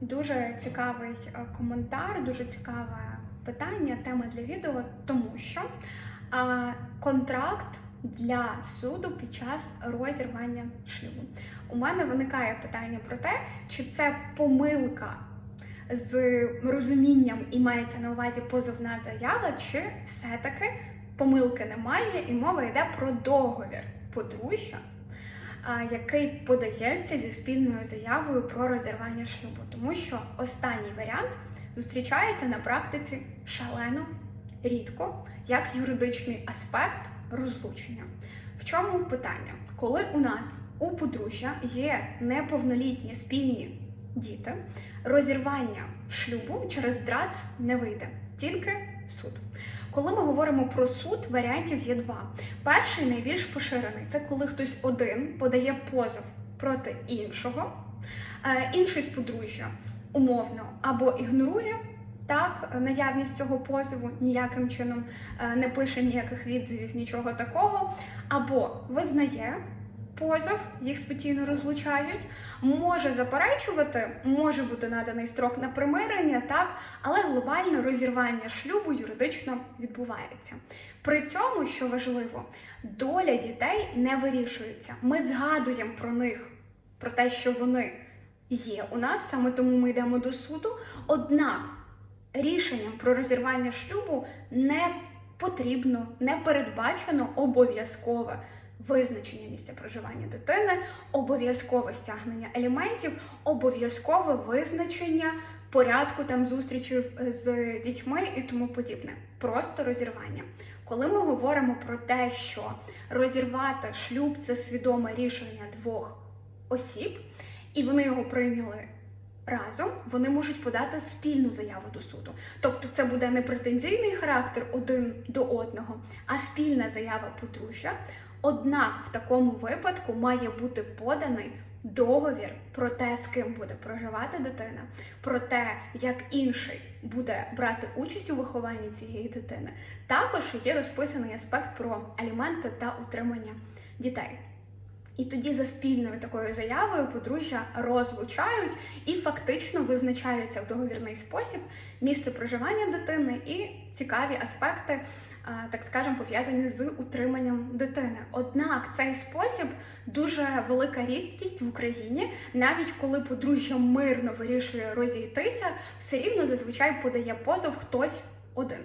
Дуже цікавий е, коментар, дуже цікаве питання, тема для відео, тому що е, контракт для суду під час розірвання шлюбу. У мене виникає питання про те, чи це помилка з розумінням і мається на увазі позовна заява, чи все-таки помилки немає, і мова йде про договір подружжя а, який подається зі спільною заявою про розірвання шлюбу, тому що останній варіант зустрічається на практиці шалено рідко як юридичний аспект розлучення. В чому питання? Коли у нас у подружжя є неповнолітні спільні діти, розірвання шлюбу через ДРАЦ не вийде, тільки суд. Коли ми говоримо про суд, варіантів є два. Перший найбільш поширений це коли хтось один подає позов проти іншого, е, інший з подружжя умовно або ігнорує так наявність цього позову, ніяким чином е, не пише ніяких відзивів, нічого такого, або визнає. Позов їх спокійно розлучають, може заперечувати, може бути наданий строк на примирення, так, але глобально розірвання шлюбу юридично відбувається. При цьому, що важливо, доля дітей не вирішується. Ми згадуємо про них, про те, що вони є у нас, саме тому ми йдемо до суду. Однак рішенням про розірвання шлюбу не потрібно, не передбачено обов'язкове визначення місця проживання дитини, обов'язкове стягнення елементів, обов'язкове визначення порядку там зустрічей з дітьми і тому подібне. Просто розірвання. Коли ми говоримо про те, що розірвати шлюб це свідоме рішення двох осіб, і вони його прийняли разом, вони можуть подати спільну заяву до суду. Тобто це буде не претензійний характер один до одного, а спільна заява подружжя. Однак в такому випадку має бути поданий договір про те, з ким буде проживати дитина, про те, як інший буде брати участь у вихованні цієї дитини. Також є розписаний аспект про аліменти та утримання дітей. І тоді за спільною такою заявою подружжя розлучають і фактично визначаються в договірний спосіб місце проживання дитини і цікаві аспекти, так скажемо, пов'язані з утриманням дитини. Однак цей спосіб дуже велика рідкість в Україні, навіть коли подружжя мирно вирішує розійтися, все рівно зазвичай подає позов хтось один.